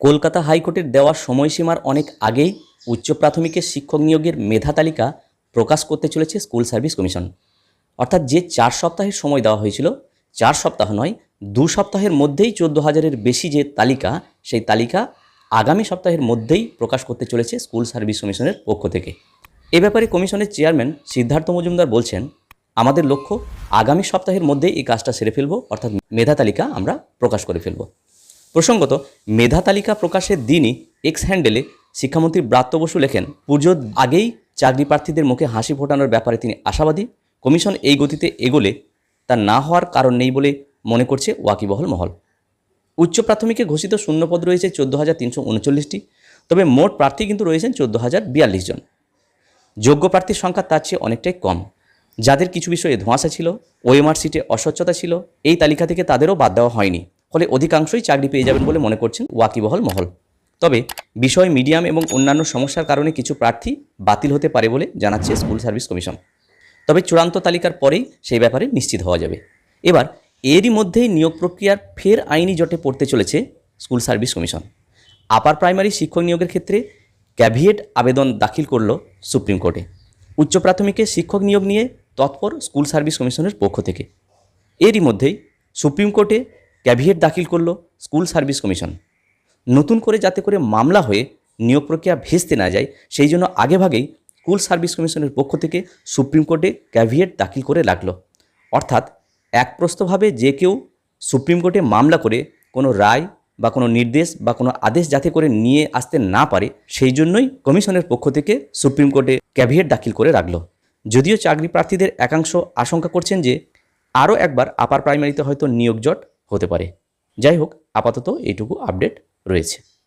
কলকাতা হাইকোর্টের দেওয়া সময়সীমার অনেক আগেই উচ্চ প্রাথমিকের শিক্ষক নিয়োগের মেধা তালিকা প্রকাশ করতে চলেছে স্কুল সার্ভিস কমিশন। অর্থাৎ যে চার সপ্তাহের সময় দেওয়া হয়েছিল, চার সপ্তাহ নয়, দু সপ্তাহের মধ্যেই চোদ্দ হাজারের বেশি যে তালিকা, সেই তালিকা আগামী সপ্তাহের মধ্যেই প্রকাশ করতে চলেছে স্কুল সার্ভিস কমিশনের পক্ষ থেকে। এ ব্যাপারে কমিশনের চেয়ারম্যান সিদ্ধার্থ মজুমদার বলছেন, আমাদের লক্ষ্য আগামী সপ্তাহের মধ্যেই এই কাজটা সেরে ফেলব, অর্থাৎ মেধা তালিকা আমরা প্রকাশ করে ফেলব। প্রসঙ্গত, মেধা তালিকা প্রকাশের দিনই এক্স হ্যান্ডেলে শিক্ষামন্ত্রী ব্রাত্য বসু লেখেন, পুজোর আগেই চাকরি প্রার্থীদের মুখে হাসি ফোটানোর ব্যাপারে তিনি আশাবাদী। কমিশন এই গতিতে এগোলে তা না হওয়ার কারণ নেই বলে মনে করছে ওয়াকিবহল মহল। উচ্চ প্রাথমিকে ঘোষিত শূন্যপদ রয়েছে চোদ্দ হাজার তিনশো উনচল্লিশটি, তবে মোট প্রার্থী কিন্তু রয়েছেন চোদ্দ হাজার বিয়াল্লিশ জন। যোগ্য প্রার্থীর সংখ্যা তার চেয়ে অনেকটাই কম। যাদের কিছু বিষয়ে ধোঁয়াশা ছিল, ওএমআর সিটে অস্বচ্ছতা ছিল, এই তালিকা থেকে তাদেরও বাদ দেওয়া হয়নি। ফলে অধিকাংশই চাকরি পেয়ে যাবেন বলে মনে করছেন ওয়াকিবহল মহল। তবে বিষয় মিডিয়াম এবং অন্যান্য সমস্যার কারণে কিছু প্রার্থী বাতিল হতে পারে বলে জানাচ্ছে স্কুল সার্ভিস কমিশন। তবে চূড়ান্ত তালিকার পরেই সেই ব্যাপারে নিশ্চিত হওয়া যাবে। এবার এরই মধ্যেই নিয়োগ প্রক্রিয়ার ফের আইনি জটে পড়তে চলেছে school service commission. Upper primary শিক্ষক নিয়োগের ক্ষেত্রে ক্যাভিয়েট আবেদন দাখিল করল সুপ্রিম কোর্টে। উচ্চ প্রাথমিকে শিক্ষক নিয়োগ নিয়ে তৎপর স্কুল সার্ভিস কমিশনের পক্ষ থেকে। এরই মধ্যেই সুপ্রিম কোর্টে ক্যাভিয়েট দাখিল করল স্কুল সার্ভিস কমিশন। নতুন করে যাতে করে মামলা হয়ে নিয়োগ প্রক্রিয়া ভেস্তে না যায়, সেই জন্য আগেভাগেই স্কুল সার্ভিস কমিশনের পক্ষ থেকে সুপ্রিম কোর্টে ক্যাভিয়েট দাখিল করে রাখল অর্থাৎ একপ্রস্তভাবে যে কেউ সুপ্রিম কোর্টে মামলা করে কোনো রায় বা কোনো নির্দেশ বা কোনো আদেশ যাতে করে নিয়ে আসতে না পারে, সেই জন্যই কমিশনের পক্ষ থেকে সুপ্রিম কোর্টে ক্যাভিয়েট দাখিল করে রাখল। যদিও চাকরি প্রার্থীদের একাংশ আশঙ্কা করছেন যে আরও একবার আপার প্রাইমারিতে হয়তো নিয়োগ জট হতে পারে। যাই হোক আপাতত এইটুকু আপডেট রয়েছে।